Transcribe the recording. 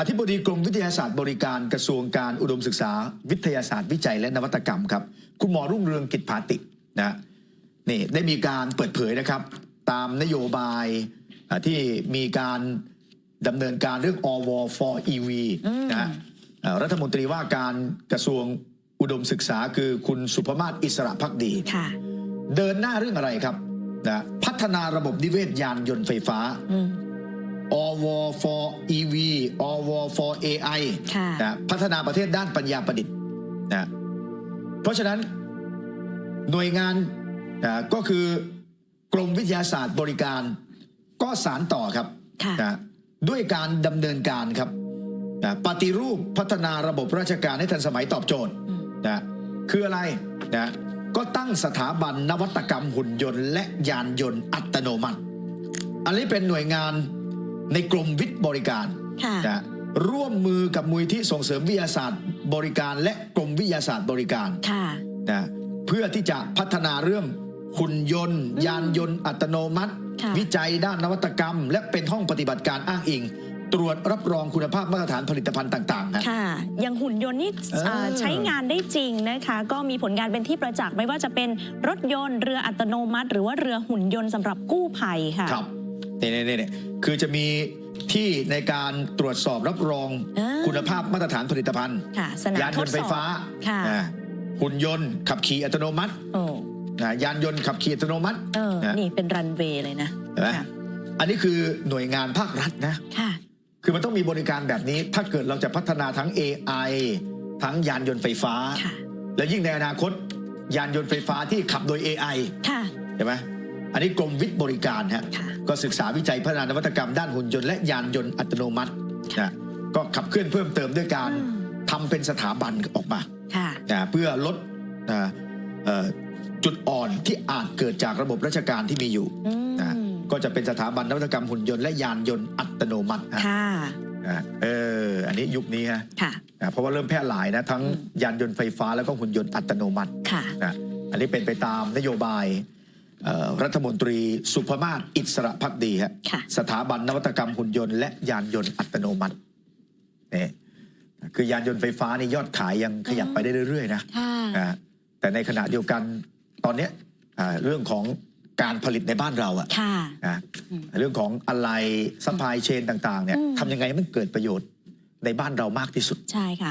อธิบดีกรมวิทยาศาสตร์บริการกระทรวงการอุดมศึกษา วิทยาศาสตร์วิจัยและนวัตกรรมครับ คุณหมอรุ่งเรืองกิจผาตินะนี่ได้มีการเปิดเผยนะครับ ตามนโยบายอ่าที่มีการดำเนินการเรื่องอว for EV นะฮะอ่ารัฐมนตรีว่าการกระทรวงอุดมศึกษาคือคุณสุภมาศอิสระพักดีค่ะเดินหน้าเรื่องอะไรครับนะพัฒนาระบบนิเวศยานยนต์ไฟฟ้า อืมอว for EV อว for AI ค่ะนะพัฒนาประเทศด้านปัญญาประดิษฐ์นะเพราะฉะนั้นหน่วยงานนะก็คือกรมวิทยาศาสตร์บริการก็สารต่อครับค่ะนะด้วยการดำเนินการครับนะปฏิรูปพัฒนาระบบราชการให้ทันสมัยตอบโจทย์อืมนะคืออะไรนะก็ตั้งสถาบันนวัตกรรมหุ่นยนต์ และยานยนต์อัตโนมัติ อันนี้เป็นหน่วยงาน ในกรมวิทย์บริการค่ะนะร่วมมือกับมูลที่ส่งเสริมวิทยาศาสตร์บริการ และกรมวิทยาศาสตร์บริการค่ะนะเพื่อที่จะพัฒนาเรื่องหุ่นยนต์ ยานยนต์อัตโนมัติค่ะวิจัยด้านนวัตกรรม และเป็นห้องปฏิบัติการอ้างอิง ตรวจรับรองคุณภาพมาตรฐานผลิตภัณฑ์ต่างๆนะค่ะอย่างหุ่นยนต์นี่เออเอ่อใช้งานได้จริงนะคะ ก็มีผลงานเป็นที่ประจักษ์ไม่ว่าจะเป็นรถยนต์เรืออัตโนมัติ หรือว่าเรือหุ่นยนต์สำหรับกู้ภัยค่ะครับ เนี่ยเนี่ยเนี่ยคือจะมีที่ในการตรวจสอบรับรองอ่า คุณภาพมาตรฐานผลิตภัณฑ์ ค่ะ สนามยานทยดนต์สไฟอบฟ้าค่ะ อ่าหุ่นยนต์ขับขี่อัตโนมัติโอ้นะยานยนต์ขับขี่อัตโนมัติ เออ นะ นี่เป็นรันเวย์เลยนะ เห็นไหมค่ะ อันนี้คือหน่วยงานภาครัฐนะ ค่ะ คือมันต้องมีบริการแบบนี้ ถ้าเกิดเราจะพัฒนาทั้ง AI ทั้งยานยนต์ไฟฟ้า ค่ะ และยิ่งในอนาคต ยานยนต์ไฟฟ้าที่ขับโดย AI ค่ะ เห็นไหม อันนี้กรมวิทย์บริการฮะค่ะก็ศึกษาวิจัยพัฒนานวัตกรรมด้านหุ่นยนต์และยานยนต์อัตโนมัตินะก็ขับเคลื่อนเพิ่มเติมด้วยการอืมทำเป็นสถาบันออกมาค่ะนะเพื่อลดนะเอ่อจุดอ่อนที่อาจเกิดจากระบบราชการที่มีอยู่อืมนะก็จะเป็นสถาบันนวัตกรรมหุ่นยนต์และยานยนต์อัตโนมัตินะค่ะนะเอออันนี้ยุคนี้ฮะค่ะนะเพราะว่าเริ่มแพร่หลายนะทั้งอืมยานยนต์ไฟฟ้าแล้วก็หุ่นยนต์อัตโนมัติค่ะนะอันนี้เป็นไปตามนโยบายเอ่อ รัฐมนตรีสุภมาศอิสระพักดีฮะค่ะสถาบันนวัตกรรมหุ่นยนต์และยานยนต์อัตโนมัตินี่คือยานยนต์ไฟฟ้านี่ยอดขายยังขยับไปได้เรื่อยๆนะค่ะนะแต่ในขณะเดียวกันตอนเนี้ยอ่าเรื่องของการผลิตในบ้านเราอะค่ะนะอืมเรื่องของอะไรซัพพลายเชนต่างๆเนี่ยอืมทำยังไงให้มันเกิดประโยชน์ในบ้านเรามากที่สุดใช่ค่ะ